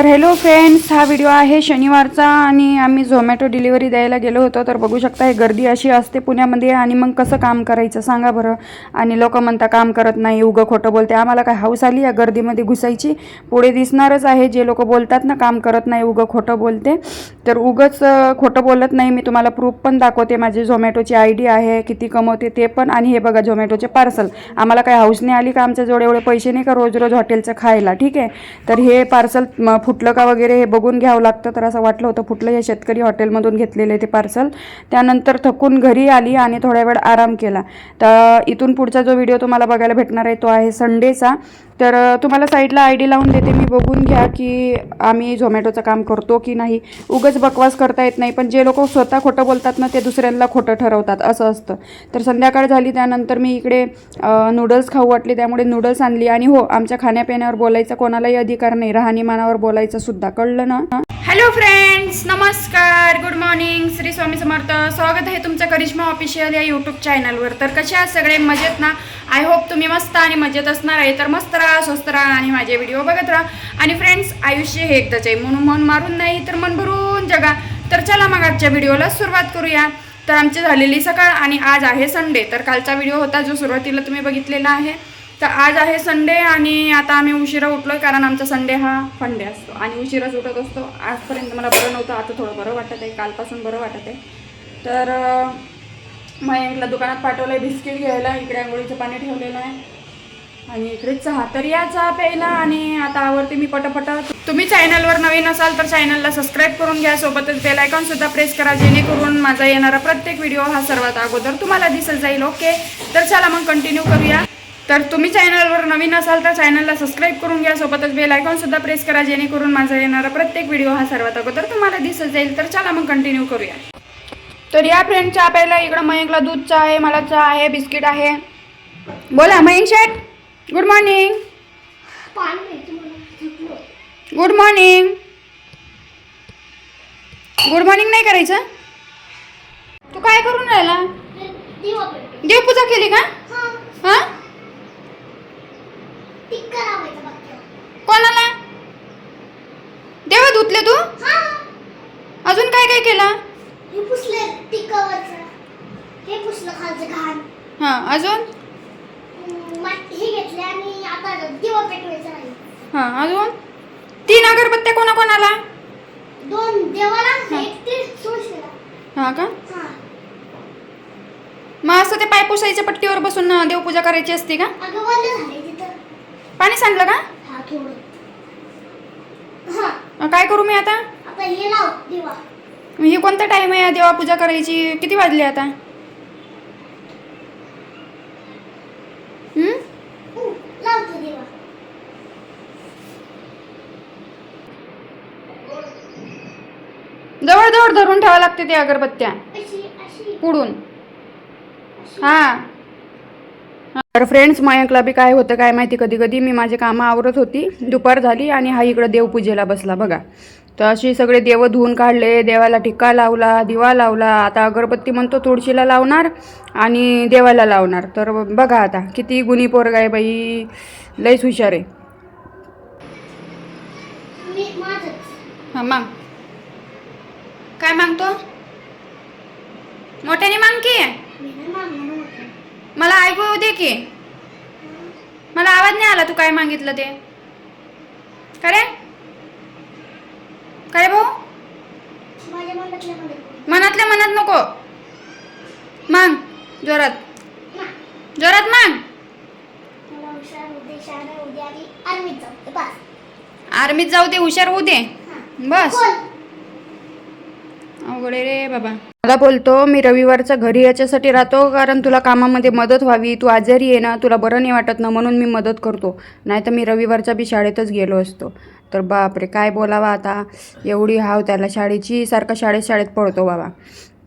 तर hello friends हा video आहे शनिवारचा आणि आम्ही झोमॅटो डिलिव्हरी द्यायला गेलो होतो. तर बघू शकता हे गर्दी अशी असते पुण्यामध्ये आणि मग कसं काम करायचं सांगा बरं. आणि लोक म्हणता काम करत नाही उगं खोटं बोलते. आम्हाला काय हाऊस आली या गर्दीमध्ये घुसायची? पुढे दिसणारच आहे जे लोक बोलतात ना काम करत नाही उगं खोटं बोलते. तर उगंच खोटं बोलत नाही. मी तुम्हाला प्रूफ पण दाखवते माझी झोमॅटोची आय डी आहे किती कमवते ते पण. आणि हे बघा झोमॅटोचे पार्सल आम्हाला काय हाऊस नाही आली का आमच्याजवळ एवढे पैसे नाही का रोज रोज हॉटेलचं खायला? ठीक आहे. तर हे पार्सल फुटलं का वगैरे हे बघून घ्यावं लागतं. तर असं वाटलं होतं फुटलं. हे शेतकरी हॉटेलमधून घेतलेले ते पार्सल. त्यानंतर थकून घरी आली आणि थोड्या वेळ आराम केला. तर इथून पुढचा जो व्हिडिओ तुम्हाला बघायला भेटणार आहे तो आहे संडेचा. तर तुम्हाला साईडला आय डी लावून देते मी बघून घ्या की आम्ही झोमॅटोचं काम करतो की नाही. उगच बकवास करता येत नाही पण जे लोक स्वतः खोटं बोलतात ना ते दुसऱ्यांना खोटं ठरवतात असं असतं. तर संध्याकाळ झाली त्यानंतर मी इकडे नूडल्स खाऊ वाटले त्यामुळे नूडल्स आणली. आणि हो आमच्या खाण्यापिण्यावर बोलायचा कोणालाही अधिकार नाही राहणीमानावर बोलायचं सुद्धा. कळलं ना? हॅलो फ्रेंड्स नमस्कार. Good morning Shri Swami Samarth. स्वागत आहे तुमचं करिश्मा ऑफिशियल या यूट्यूब चॅनलवर तर कसे आहात सगळे? मजेत ना? आय हो तुम्ही मस्त आणि मजेत असणार आहे तर मस्त राहा स्वस्त राहा आणि माझे व्हिडिओ बघत राहा. आणि फ्रेंड्स आयुष्य हे एकदाच आहे. म्हणून मन मारून नाही तर मन भरून जगा. तर चला मग आजच्या व्हिडिओला सुरुवात करूया. तर आमची झालेली सकाळ आणि आज आहे संडे तर कालचा व्हिडिओ होता जो सुरुवातीला तुम्ही बघितलेला आहे. तर आज आहे संडे आणि आता आम्ही उशिरा उठलो आहे कारण आमचा संडे हा फंडे असतो. आणि उशिराच उठत असतो. आजपर्यंत मला बरं नव्हतं आता थोडं बरं वाटत आहे. कालपासून बरं वाटत आहे. तर मयंकला दुकानात पाठवलं आहे बिस्किट घ्यायला इकडे आंघोळीचं पाणी ठेवलेलं आहे. आणि इकडे चहा. तर या चहा प्यायला आणि आता आवडते मी पटापट. तुम्ही चॅनलवर नवीन असाल तर चॅनलला सबस्क्राईब करून घ्या. सोबतच बेल सुद्धा प्रेस करा जेणेकरून माझा येणारा प्रत्येक व्हिडिओ हा सर्वात अगोदर तुम्हाला दिसत जाईल. ओके तर चला मग कंटिन्यू करूया. तर तुम्ही चॅनलवर नवीन असाल तर चॅनलला सबस्क्राईब करून घ्या. सोबतच बेल सुद्धा प्रेस करा जेणेकरून माझा येणारा प्रत्येक व्हिडिओ हा सर्वात अगोदर तुम्हाला दिसत जाईल. तर चला मग कंटिन्यू करूया. तर या फ्रेंड चहा प्यायला इकडं मयंकला दूध चहा आहे मला चहा आहे बिस्किट आहे. बोला मयंक शेठ good morning good morning good morning नाही करायचं? तू काय करून राहिला? देवपूजा केली का? हा? कोणाला? देव धुतले तू? अजून काय काय केलं? पुसले टिकावरचं हे पुसलं खालचं घाण. हा अजून? हे घेतले आणि आता दिवा पेटवायचा आहे. हा अजून? तीन अगरबत्त्या कोणा कोणाला दोन देवाला एक ते तुळशीला हा का? हा. मग असं ते पाय पुसायच्या पट्टीवर बसून देवपूजा करायची असते का? अगं बंद झाले तिथं. पाणी सांडलं का? हा थोडं हा. काय करू मी आता? आता हे लाव दिवा. हे कोणता टाइम आहे देवा पूजा करायची? किती वाजले आता? हं? जवळ जवळ धरून ठेवा लागते ते अगरबत्त्या. पुढून. हा. तर फ्रेंड्स मयंकला बी काय होतं काय माहिती कधी कधी मी माझे कामं आवरत होती. दुपार झाली आणि हा इकडं देवपूजेला बसला बघा. तर अशी सगळे देव धुवून काढले देवाला टिक्का लावला दिवा लावला. आता अगरबत्ती म्हणतो तुळशीला लावणार आणि देवाला लावणार. तर बघा आता किती गुणी पोरगा आहे बाई. लईच हुशार आहे. हां माग. काय मागतो? मोठ्याने माग की. मला ऐकू येऊ दे की. मला आवाज नाही आला तू काय मागितलं ते. का रे काय भाऊ? मनातल्या मनात नको. माग जोरात. जोरात माग. आर्मीत जाऊ दे हुशार होऊ दे. बस. अवघड रे बाबा. मला बोलतो मी रविवारचा घरी याच्यासाठी राहतो कारण तुला कामामध्ये मदत व्हावी तू आजारी आहे ना तुला बरं नाही वाटत ना म्हणून मी मदत करतो. नाही तर मी रविवारचा बी शाळेतच गेलो असतो. तर बापरे काय बोलावा आता? एवढी हाव त्याला शाळेची सारखा शाळेत शाळेत पळतो बाबा.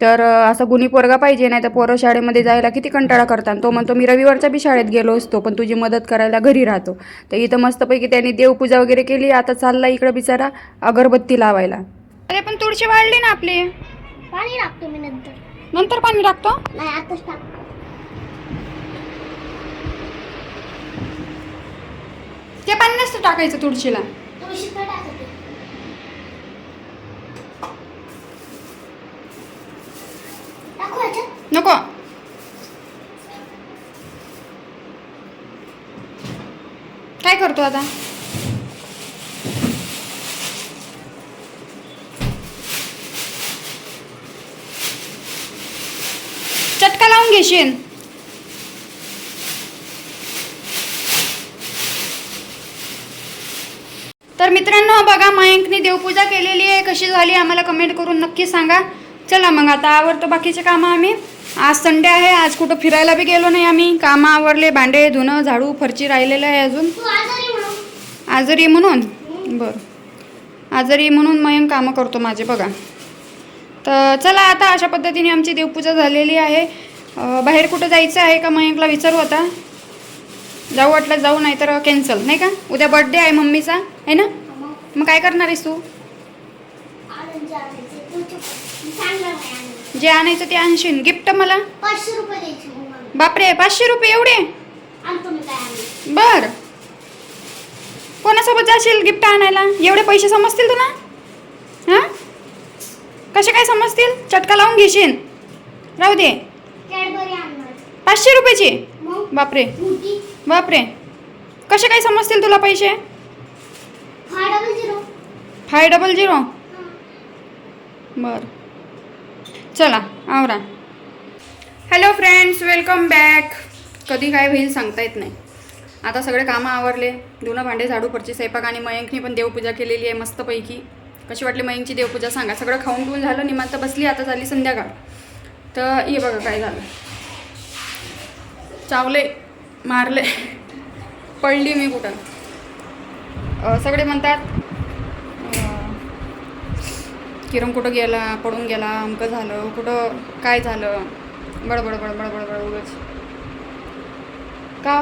तर असा गुणी पोरगा पाहिजे नाही तर पोरं शाळेमध्ये जायला किती कंटाळा करतात. तो म्हणतो मी रविवारच्या बी शाळेत गेलो असतो पण तुझी मदत करायला घरी राहतो. तर इथं मस्तपैकी त्यांनी देवपूजा वगैरे केली. आता चालला इकडं बिचारा अगरबत्ती लावायला. अरे पण तुळशी वाढली ना आपली. पाणी टाकतो मी नंतर. नंतर पाणी टाकतो? नाही आताच टाकतो ते पाणी नसतं टाकायचं तुळशीला. नको. काय करतो आता? चटका लावून घेशील. मित्रांनो बघा मयंकने देवपूजा केलेली आहे. कशी झाली आम्हाला कमेंट करून नक्की सांगा. चला मग आता आवरतो बाकीचे कामं आम्ही. आज संडे आहे आज कुठं फिरायला बी गेलो नाही आम्ही. कामं आवरले भांडे धुणं झाडू फरची राहिलेलं आहे अजून. आजारी म्हणून. बरं. आजारी म्हणून मयंक कामं करतो माझे बघा. तर चला आता अशा पद्धतीने आमची देवपूजा झालेली आहे. बाहेर कुठं जायचं आहे का मयंकला विचारू आता? जाऊ वाटलं जाऊ नाही तर कॅन्सल नाही का? उद्या बर्थडे आहे मम्मीचा आहे ना? मग काय करणार आहेस तू? जे आणायचं ते आणशील. गिफ्ट मला. बापरे पाचशे रुपये एवढे? बर. कोणासोबत जाशील गिफ्ट आणायला? एवढे पैसे समजतील तुला? हां? कसे काय समजतील? चटका लावून घेशील. राहू दे. पाचशे रुपयाची? बापरे. बापरे. कसे काय समजतील तुला पैसे? Five double zero? बर. चला आवरा. हॅलो फ्रेंड्स वेलकम बॅक कधी काय होईल सांगता येत नाही. आता सगळे कामं आवरले. धुणं भांडे झाडू फरची स्वयंपाक आणि मयंकनी पण देवपूजा केलेली आहे मस्तपैकी. कशी वाटली मयंकची देवपूजा? सांगा. सगळं खाऊन पिऊन झालं निमांत बसली आता झाली संध्याकाळ. तर हे बघा काय झालं. चावले मारले. पडली मी कुठं? सगळे म्हणतात किरण कुठं गेला पडून गेला अमकं झालं कुठं काय झालं? बडबड बडबड बडबड उगच. का?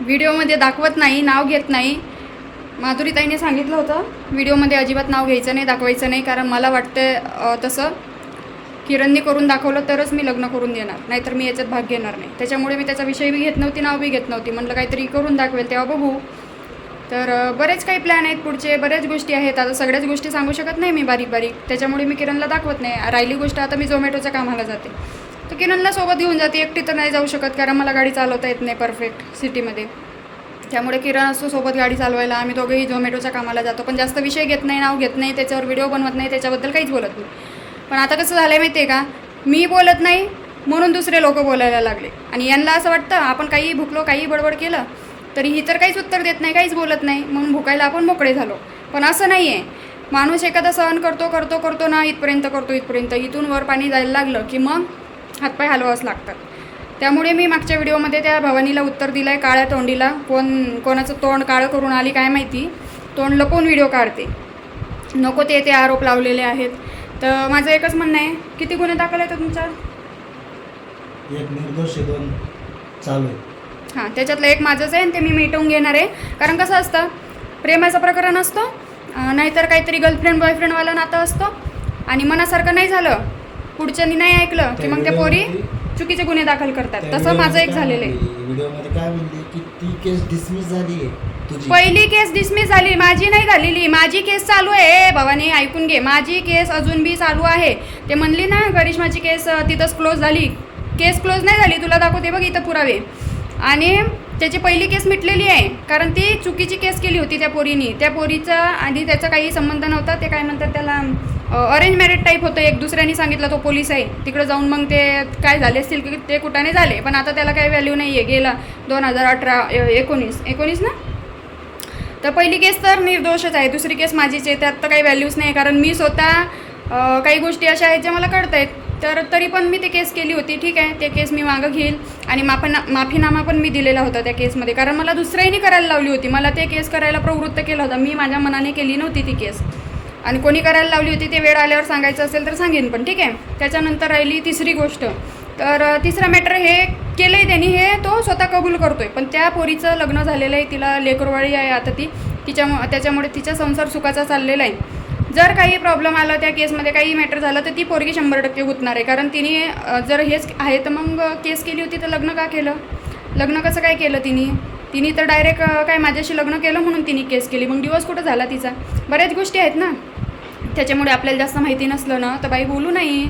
व्हिडिओमध्ये दाखवत नाही नाव घेत नाही. माधुरीताईने सांगितलं होतं व्हिडिओमध्ये अजिबात नाव घ्यायचं नाही दाखवायचं नाही कारण मला वाटतं तसं किरणने करून दाखवलं तरच मी लग्न करून देणार नाहीतर मी याच्यात भाग घेणार नाही. त्याच्यामुळे मी त्याचा विषय बी घेत नव्हती नाव बी घेत नव्हती. म्हटलं काहीतरी करून दाखवेल तेव्हा बघू. तर बरेच काही प्लॅन आहेत पुढचे बऱ्याच गोष्टी आहेत. आता सगळ्याच गोष्टी सांगू शकत नाही मी बारीक बारीक. त्याच्यामुळे मी किरणला दाखवत नाही. राहिली गोष्ट आता मी झोमॅटोच्या कामाला जाते. तर किरणला सोबत घेऊन जाते. एकटी तर नाही जाऊ शकत कारण मला गाडी चालवता येत नाही परफेक्ट सिटीमध्ये त्यामुळे किरण असतो सोबत गाडी चालवायला आम्ही दोघेही झोमॅटोच्या कामाला जातो. पण जास्त विषय घेत नाही नाव घेत नाही त्याच्यावर व्हिडिओ बनवत नाही त्याच्याबद्दल काहीच बोलत नाही. पण आता कसं झालं आहे माहिती आहे का? मी बोलत नाही म्हणून दुसरे लोक बोलायला लागले. आणि यांना असं वाटतं आपण काही भुकलो काही बडबड केलं तरी ही तर काहीच उत्तर देत नाही काहीच बोलत नाही. म्हणून भुकायला आपण मोकळे झालो. पण असं नाही आहे माणूस एखादा सहन करतो करतो करतो ना इथपर्यंत करतो इथपर्यंत. इथून वर पाणी जायला लागलं की मग हातपाय हलवावंच लागतात. त्यामुळे मी मागच्या व्हिडिओमध्ये त्या भवानीला उत्तर दिलं आहे काळ्या तोंडीला. कोण कोणाचं तोंड काळं करून आली काय माहिती? तोंड लपवून व्हिडिओ काढते. नको ते ते आरोप लावलेले आहेत. तर माझं एकच म्हणणं आहे किती गुन्हे दाखल आहेत तुमच्या? एक निर्दोष आहे, दोन. चालू आहे. हां त्याच्यातलं एक माझंच आहे आणि ते मी मिटवून घेणार आहे. कारण कसं असतं प्रेमाचं प्रकरण असतं नाहीतर काहीतरी गर्लफ्रेंड बॉयफ्रेंडवाला नातं असतं आणि मनासारखं नाही झालं पुढच्यांनी नाही ऐकलं की मग त्या पोरी चुकीचे गुन्हे दाखल करतात. तसं माझं एक झालेलं आहे. पहिली केस डिसमिस झाली माझी नाही झालेली माझी केस चालू आहे. भवानी ऐकून घे. माझी केस अजून बी चालू आहे. ते म्हणली ना करिश्माची केस तिथंच क्लोज झाली. केस क्लोज नाही झाली तुला दाखवते बघ इथं पुरावे. आणि त्याची पहिली केस मिटलेली आहे कारण ती चुकीची केस केली होती त्या पोरीनी. त्या पोरीचा आणि त्याचा काही संबंध नव्हता ते काय म्हणतात त्याला अरेंज मॅरेज टाईप होतं. एक दुसऱ्याने सांगितलं तो पोलीस आहे. तिकडे जाऊन मग ते काय झाले असतील की ते कुठाने झाले. पण आता त्याला काही व्हॅल्यू नाही आहे गेला दोन हजार अठरा एकोणीस. एकोणीस ना? तर पहिली केस तर निर्दोषच आहे. दुसरी केस माझीच आहे. त्यात तर काही व्हॅल्यूच नाही कारण मी स्वतः काही गोष्टी अशा आहेत ज्या मला कळत आहेत तर तरी पण मी ते केस केली होती ठीक आहे. ते केस मी मागं घेईल आणि माफना माफीनामा पण मी दिलेला होता त्या केसमध्ये. कारण मला दुसऱ्याही करायला लावली होती. मला ते केस करायला प्रवृत्त केलं होतं. मी माझ्या मनाने केली नव्हती ती केस. आणि कोणी करायला लावली होती ते वेळ आल्यावर सांगायचं असेल तर सांगेन पण ठीक आहे. त्याच्यानंतर राहिली तिसरी गोष्ट. तर तिसरा मॅटर हे केलं आहे त्यांनी. हे तो स्वतः कबूल करतो आहे पण त्या पोरीचं लग्न झालेलं आहे. तिला लेकरवाळी आहे आता ती. तिच्यामु त्याच्यामुळे तिचा संसार सुखाचा चाललेला आहे. जर काही प्रॉब्लेम आला त्या केसमध्ये काही मॅटर झालं तर ती पोरगी शंभर टक्के गुतणार आहे. कारण तिने जर हेच आहे तर मग केस केली होती तर लग्न का केलं? लग्न कसं काय केलं तिने? तिने तर डायरेक्ट काय माझ्याशी लग्न केलं म्हणून तिने केस केली. मग दिवस कुठं झाला तिचा? बऱ्याच गोष्टी आहेत ना. त्याच्यामुळे आपल्याला जास्त माहिती नसलं ना. तर बाई बोलू नाही.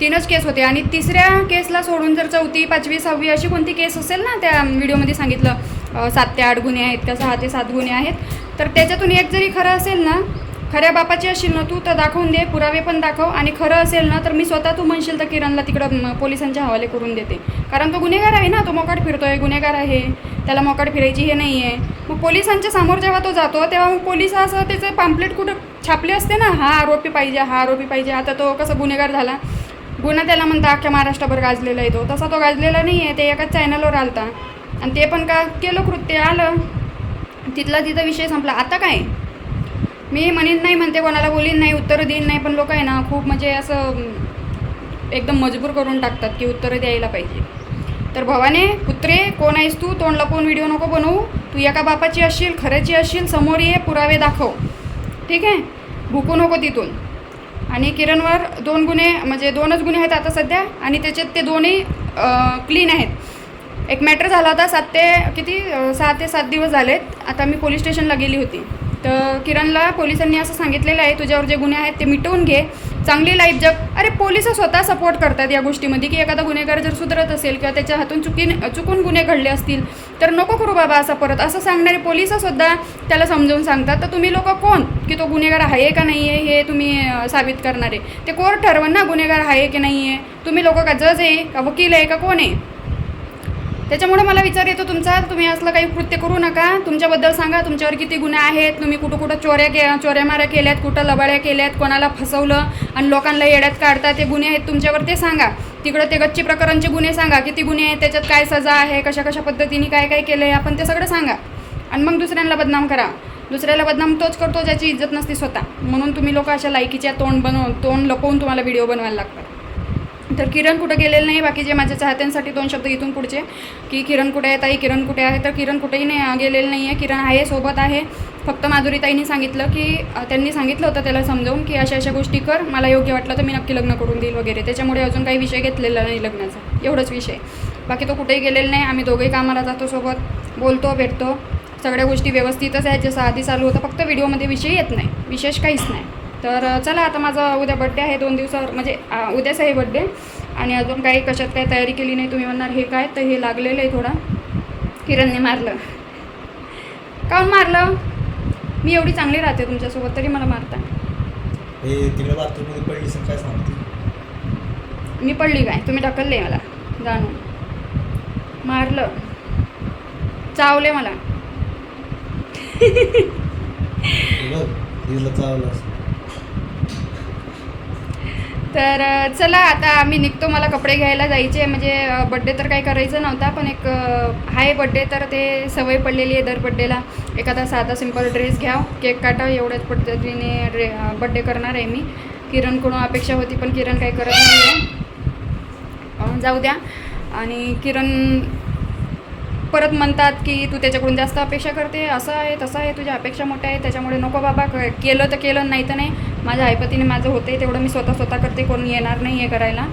तीनच केस होते. आणि तिसऱ्या केसला सोडून जर चौथी पाचवी सहावी अशी कोणती केस असेल ना त्या व्हिडिओमध्ये सांगितलं सात ते आठ गुन्हे आहेत त्या सहा ते सात गुन्हे आहेत तर त्याच्यातून एक जरी खरं असेल ना खऱ्या बापाची असेल ना तू तर दाखवून दे पुरावे पण दाखव. आणि खरं असेल ना तर मी स्वतः तू म्हणशील तर किरणला तिकडं पोलिसांच्या हवाले करून देते. कारण तो गुन्हेगार आहे ना तो मोकाट फिरतोय गुन्हेगार आहे. त्याला मोकाट फिरायची हे नाही आहे मग पोलिसांच्या समोर जेव्हा तो जातो तेव्हा मग पोलीस असं त्याचं पाम्पलेट कुठं छापले असते ना हा आरोपी पाहिजे हा आरोपी पाहिजे आता तो कसा गुन्हेगार झाला. गुन्हा त्याला म्हणता अख्ख्या महाराष्ट्रभर गाजलेला आहे तो. तसा तो गाजलेला नाही आहे ते एकाच चॅनलवर आलता. आणि ते पण का केलं कृत्य आलं. तिथला तिथं विषय संपला. आता काय? मी म्हणेन नाही म्हणते कोणाला बोलीन नाही उत्तरं देईन नाही पण लोक आहे ना खूप म्हणजे असं एकदम मजबूर करून टाकतात की उत्तरं द्यायला पाहिजे. तर भवाने पुत्रे कोण आहेस तू? तोंड लपवून व्हिडिओ नको बनवू. तू एका बापाची असशील खऱ्याची असशील समोर ये पुरावे दाखव. ठीक आहे? भुकू नको तिथून. आणि किरणवर दोन गुन्हे म्हणजे दोनच गुन्हे आहेत आता सध्या आणि त्याच्यात ते दोन्ही क्लीन आहेत. एक मॅटर झाला होता सात ते किती? सहा ते सात दिवस झालेत. आता मी पोलीस स्टेशनला गेली होती. तर किरणला पोलिसांनी असं सांगितलेलं आहे तुझ्यावर जे गुन्हे आहेत ते मिटवून घे. चांगली लाईफ जग. अरे पोलीस स्वतः सपोर्ट करतात या गोष्टीमध्ये की एखादा गुन्हेगार जर सुधरत असेल किंवा त्याच्या हातून चुकीन चुकून गुन्हे घडले असतील तर नको करू बाबा असं परत. असं सांगणारे पोलिससुद्धा त्याला समजावून सांगतात. तर तुम्ही लोक कोण? की तो गुन्हेगार आहे का नाही आहे हे तुम्ही साबित करणारे. ते कोर्ट ठरवण ना गुन्हेगार आहे की नाही आहे तुम्ही लोक का जज आहे का वकील आहे का कोण आहे? त्याच्यामुळे मला विचार येतो तुमचा तुम्ही असलं काही कृत्य करू नका. तुमच्याबद्दल सांगा तुमच्यावर किती गुन्हे आहेत तुम्ही कुठं कुठं चोऱ्या के चोऱ्यामाऱ्या केल्यात कुठं लबाड्या केल्यात कोणाला फसवलं आणि लोकांना येड्यात काढता ते गुन्हे आहेत तुमच्यावर ते सांगा. तिकडं ते गच्ची प्रकरणचे गुन्हे सांगा. किती गुन्हे आहेत त्याच्यात काय सजा आहे कशा कशा पद्धतीने काय काय केलं आहे आपण ते सगळं सांगा. आणि मग दुसऱ्यांना बदनाम करा. दुसऱ्याला बदनाम तोच करतो ज्याची इज्जत नसते स्वतः. म्हणून तुम्ही लोक अशा लायकीच्या तोंड बनवून तोंड लपवून तुम्हाला व्हिडिओ बनवायला लागतात. तर किरण कुठं गेलेलं नाही बाकी जे माझ्या चाहत्यांसाठी दोन शब्द इथून पुढचे की किरण कुठे आहे ताई? किरण कुठे आहे? तर किरण कुठेही नाही गेलेलं नाही आहे किरण आहे सोबत आहे. फक्त माधुरीताईंनी सांगितलं की त्यांनी सांगितलं होतं त्याला समजावून की अशा अशा गोष्टी कर मला योग्य वाटलं तर मी नक्की लग्न करून देईल वगैरे. त्याच्यामुळे अजून काही विषय घेतलेला नाही लग्नाचा. एवढंच विषय. बाकी तो कुठेही गेलेला नाही. आम्ही दोघेही कामाला जातो सोबत बोलतो भेटतो. सगळ्या गोष्टी व्यवस्थितच आहेत. जसं आधी चालू होतं फक्त व्हिडिओमध्ये विषय येत नाही. विशेष काहीच नाही. तर चला आता माझा उद्या बड्डे आहे दोन दिवसावर म्हणजे उद्याच आहे बड्डे आणि अजून काही कशात काही तयारी केली नाही तुम्ही म्हणणार हे काय? तर हे लागलेलं आहे थोडा. किरणने मारलं. काऊन मारलं? मी एवढी चांगली राहते तुमच्यासोबत तरी मला मारता. हे मी पडली काय? तुम्ही ढकलले मला जाणून. मारलं. चावले मला. चावलं तर चला आता आम्ही निघतो. मला कपडे घ्यायला जायचे म्हणजे बड्डे तर काही करायचं नव्हता पण एक आहे बड्डे तर ते सवय पडलेली आहे दर बड्डेला एखादा साधा सिंपल ड्रेस घ्याव केक काटाव एवढ्याच पद्धतीने ड्रे बड्डे करणार आहे मी. किरणकडून अपेक्षा होती पण किरण काही करत नाही आहे. जाऊ द्या. आणि किरण परत म्हणतात की तू त्याच्याकडून जास्त अपेक्षा करते. असं आहे तसं आहे. तुझ्या अपेक्षा मोठ्या आहे त्याच्यामुळे नको बाबा. क- केलं तर केलं नाही तर नाही. माझ्या ऐपतीने माझं होते तेवढं मी स्वतः स्वतः करते कोणी येणार नाही आहे करायला.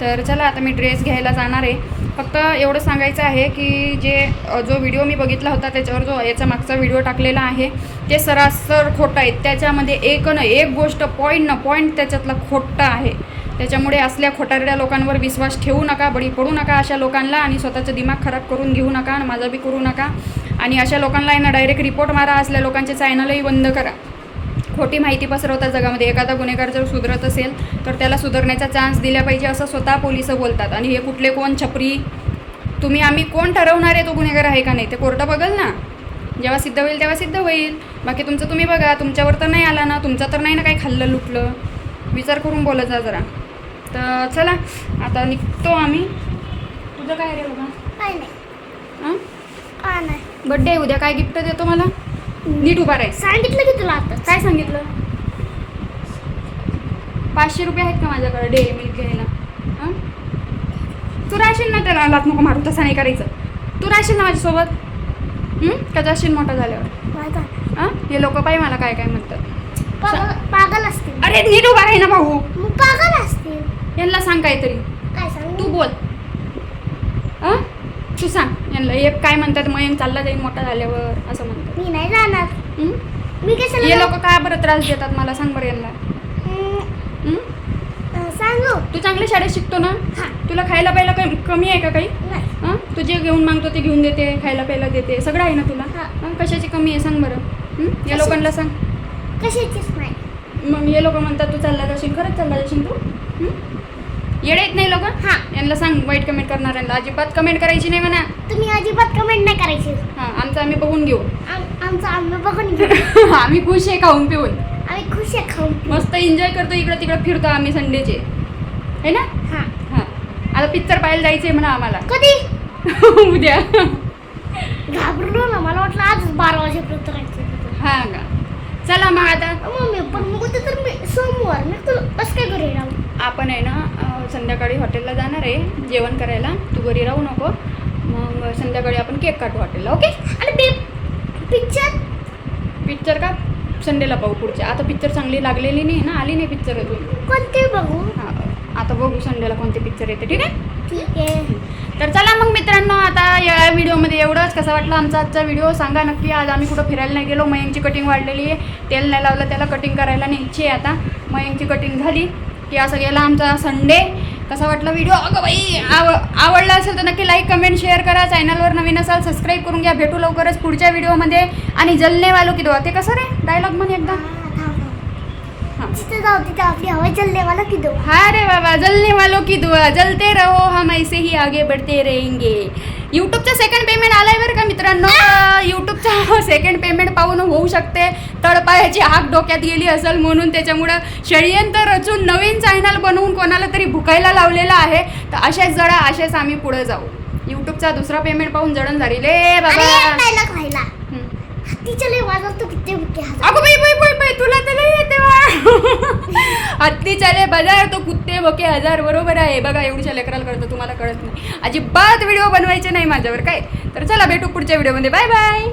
तर चला आता मी ड्रेस घ्यायला जाणार आहे. फक्त एवढं सांगायचं आहे की जे जो व्हिडिओ मी बघितला होता त्याच्यावर जो याचा मागचा व्हिडिओ टाकलेला आहे ते सरासर खोटं आहे. त्याच्यामध्ये एक न एक गोष्ट पॉईंट न पॉईंट त्याच्यातला खोटं आहे. त्याच्यामुळे असल्या खोटारड्या लोकांवर विश्वास ठेवू नका बळी पडू नका अशा लोकांना आणि स्वतःचं दिमाग खराब करून घेऊ नका आणि माझा बी करू नका. आणि अशा लोकांना आहे ना डायरेक्ट रिपोर्ट मारा असल्या लोकांचे चॅनलही बंद करा. खोटी माहिती पसरवतात जगामध्ये. एखादा गुन्हेगार जर सुधरत असेल तर त्याला सुधारण्याचा चान्स दिला पाहिजे असं स्वतः पोलीस बोलतात. आणि हे कुठले कोण? छपरी. तुम्ही आम्ही कोण ठरवणार आहे तो गुन्हेगार आहे का नाही? ते कोर्टं बघल ना. जेव्हा सिद्ध होईल तेव्हा सिद्ध होईल. बाकी तुमचं तुम्ही बघा. तुमच्यावर तर नाही आला ना. तुमचं तर नाही ना काही खाल्लं लुटलं. विचार करून बोलत जा जरा. तर चला आता निघतो आम्ही. तुझं काय रे बाबा? काय नाही. हां? बड्डे उद्या. काय गिफ्ट देतो मला? नीट उभा राहील. सांगितलं की तुला आता? काय सांगितलं? पाचशे रुपये आहेत का माझ्याकडे डे मिल्क घ्यायला? हं? तू राहशील ना त्याला लात नको मारू तसं नाही करायचं. तू राहशील ना माझ्यासोबत? हं? का जाशील मोठा झाल्यावर. हां? हे लोक पाहिजे मला काय काय म्हणतात. पागल पागल असतील. अरे नीट उभा आहे ना भाऊ. मग पागल असतील. यांना सांग काहीतरी. काय सांगू? तू बोल. हां? तू सांग. यांना एक काय म्हणतात मयंक चालला जाईल मोठा झाल्यावर असं म्हणतात. मी नाही जाणार? मी कशाला हे? लोक का बरं त्रास देतात मला सांग बरं यांना. हं? अं, सांगू? तू चांगल्या शाळेत शिकतो ना? हा. तुला खायला प्यायला कमी कमी आहे का काही? नाही. हां? तू जे घेऊन मागतो ते घेऊन देते खायला प्यायला देते सगळं आहे ना तुला? हा. कशाची कमी आहे सांग बरं. हं? या लोकांना सांग. कशाचीच नाही. मग हे लोक म्हणतात तू चालला जाशील खरंच चालला जाशील तू? हं? येडे आहेत नाही लोक? हा. यांना सांग वाईट कमेंट करणाऱ्यांना. अजिबात कमेंट करायची नाही म्हणा. तुम्ही अजिबात कमेंट नाही करायची. हां आमचं आम्ही बघून घेऊ. आम- आमचं आम्ही बघून घेऊ. आम्ही खुश आहे खाऊन पिऊन. आम्ही खुश आहे खाऊन मस्त एन्जॉय करतो इकडं तिकडं फिरतो आम्ही संडेचे. है ना? हा. हां. आता पिक्चर पाहायला जायचंय म्हणा आम्हाला. कधी? उद्या. घाबरलो ना मला वाटलं आजच बारा वाजेपर्यंत राहायचं हां का? चला मग आता. मम्मी पण मग उद्या तर मी सोमवार मी तुला कसं काय घरी राहू? आपण आहे ना संध्याकाळी हॉटेलला जाणार आहे. जेवण करायला. तू घरी राहू नको. मग संध्याकाळी आपण केक काटू हॉटेलला ओके? आणि पिक्चर पिक्चर का? संडेला पाहू पुढच्या आता पिक्चर चांगली लागलेली नाही ना आली नाही पिक्चर अजून. कोणते बघू? हां आता बघू संडेला कोणते पिक्चर येते ठीक आहे? ठीक आहे. तर चला मग मित्रांनो आता या व्हिडिओमध्ये एवढंच. कसा वाटला आमचा आजचा व्हिडिओ? सांगा नक्की. आज आम्ही कुठं फिरायला नाही गेलो. मयंकची कटिंग वाढलेली आहे. तेल नाही लावलं त्याला कटिंग करायला न्यायची आहे आता. मयंकची कटिंग झाली. की असं गेला आमचा संडे कसा वाटला व्हिडिओ अगं बाई आव आवडला असेल तर नक्की लाईक कमेंट शेअर करा. चॅनलवर नवीन असाल सबस्क्राईब करून घ्या. भेटू लवकरच पुढच्या व्हिडिओमध्ये आणि जलने वालो की दो ते कसं रे? डायलॉग म्हण एकदा. हां हाँ. रे बाबा जलने वालों की दुआ जलते रहो हम ऐसे ही आगे बढ़ते रहेंगे. यूट्यूबचं सेकंड पेमेंट आलाय बरं का मित्रांनो? यूट्यूबचं सेकंड पेमेंट पाहून होऊ शकते. तळपायाची आग डोक्यात गेली असेल म्हणून त्याच्यामुळं षडयंत्र रचून नवीन चॅनल बनवून कोणाला तरी भुकायला लावलेलं आहे. तर असेच जरा असेच आम्ही पुढे जाऊ. यूट्यूबचा दुसरा पेमेंट पाहून जडण झाली. आणि बाबा किती अगो बाई बाई. बाई तुला तर नाही येते हत्ती चाले बाजार तो कुत्ते बके हजार बरोबर आहे. बघा एवढ्या लेकराला करतो तुम्हाला कळत नाही. अजिबात व्हिडिओ बनवायचे नाही माझ्यावर काय? तर चला भेटू पुढच्या व्हिडिओमध्ये. Bye bye.